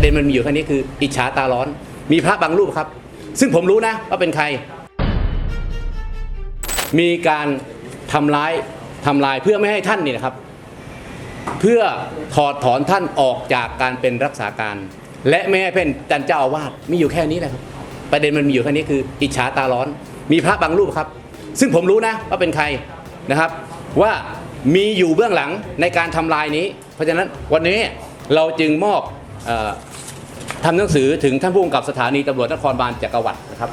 ประเด็นมันมีอยู่แค่นี้คือ อิจฉาตาร้อน มีพระบางรูปครับ ซึ่งผมรู้นะว่าเป็นใคร มีการทำร้ายทำลายเพื่อไม่ให้ท่านนี่นะครับ เพื่อถอดถอนท่านออกจากการเป็นรักษาการ และไม่ให้เป็นจันเจ้าอาวาสมีอยู่แค่นี้แหละครับ ประเด็นมันมีอยู่แค่นี้คือ อิจฉาตาร้อน มีพระบางรูปครับ ซึ่งผมรู้นะว่าเป็นใครนะครับ ว่ามีอยู่เบื้องหลังในการทำลายนี้ เพราะฉะนั้นวันนี้เราจึงมอบ ทำหนังสือถึงท่านผู้กำกับสถานีตำรวจนครบาลจักรวรรดินะครับ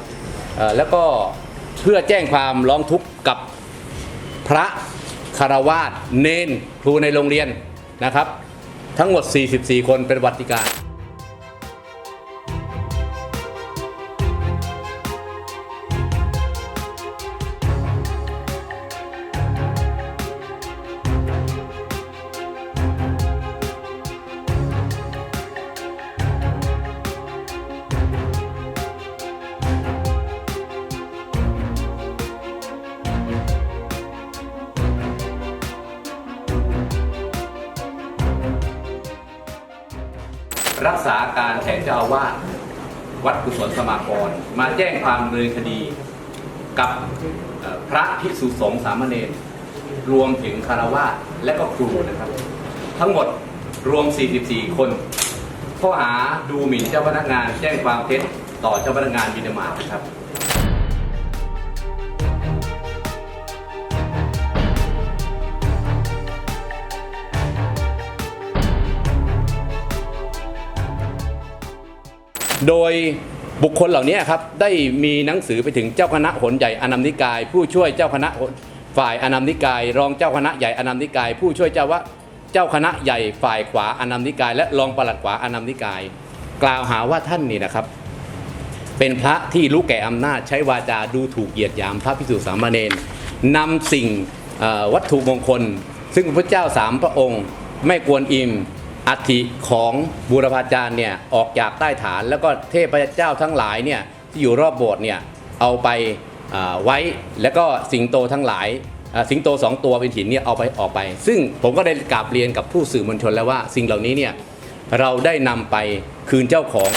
แล้วก็เพื่อแจ้งความร้องทุกข์กับพระคารวาสเนนครูในโรงเรียนนะครับ ทั้งหมด 44 คนเป็นวัติการ รักษาการแทนเจ้าอาวาสวัดกุศลสมาครมาแจ้งความเนินคดีกับพระภิกษุสงฆ์สามเณรรวมถึงคารวาสและก็ครูนะครับ ทั้งหมดรวม 44 คน ข้อหาดูหมิ่นเจ้าพนักงานแจ้งความเท็จต่อเจ้าพนักงานบินามานะครับ โดยบุคคลเหล่านี้ครับได้มีหนังสือไปถึงเจ้าคณะหนใหญ่อนัมนิกาย ผู้ช่วยเจ้าคณะฝ่ายอนัมนิกาย รองเจ้าคณะใหญ่อนัมนิกาย ผู้ช่วยเจ้าวะเจ้าคณะใหญ่ฝ่ายขวาอนัมนิกาย และรองปลัดขวาอนัมนิกาย กล่าวหาว่าท่านนี่นะครับ เป็นพระที่รู้แก่อำนาจใช้วาจาดูถูกเหยียดหยามพระพิสุสามเณรนำสิ่งวัตถุมงคล ซึ่งพระเจ้าสามพระองค์ ไม่กวนอิม อัฐิของบูรพาจารย์เนี่ยออกจากใต้ฐาน แล้วก็เทพเจ้าทั้งหลายเนี่ยที่อยู่รอบโบสถ์เนี่ยเอาไปไว้แล้วก็สิงโตทั้งหลายสิงโตสองตัวเป็นหินเนี่ยเอาไปออกไป ซึ่งผมก็ได้กราบเรียนกับผู้สื่อมวลชนแล้วว่า สิ่งเหล่านี้เนี่ยเราได้นำไปคืนเจ้าของ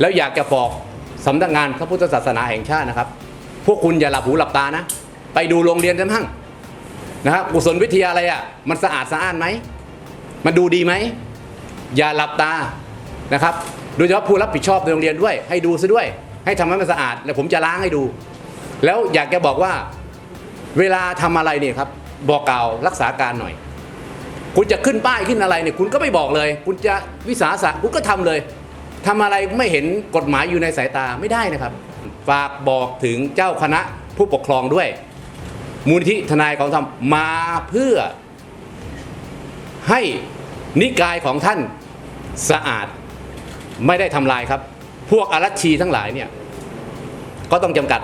แล้วอยากจะบอกสำนักงานพระพุทธศาสนาแห่งชาตินะครับ พวกคุณอย่าหลับหูหลับตานะ ไปดูโรงเรียนกันบ้งนะครับกุศลวิทยาอะไรอะมันสะอาดสะอ้านไหมมันดูดีไหมอย่าหลับตานะครับโดยเฉพาะผู้รับผิดชอบในโรงเรียนด้วย ให้ดูซะด้วย ให้ทำให้มันสะอาด แล้วผมจะล้างให้ดู แล้วอยากจะบอกว่าเวลาทำอะไรเนี่ยครับบอกกล่าวรักษาการหน่อย คุณจะขึ้นป้ายขึ้นอะไรเนี่ยคุณก็ไม่บอกเลย คุณจะวิสาสะคุณก็ทำเลย ทำอะไรไม่เห็นกฎหมายอยู่ในสายตาไม่ได้นะครับ ฝากบอกถึงเจ้าคณะผู้ปกครองด้วย มูลที่ทนายของธรรมมาเพื่อ ให้นิกายของท่านสะอาดไม่ได้ทำลายครับ พวกอารัชีทั้งหลายเนี่ยก็ต้องจำกัด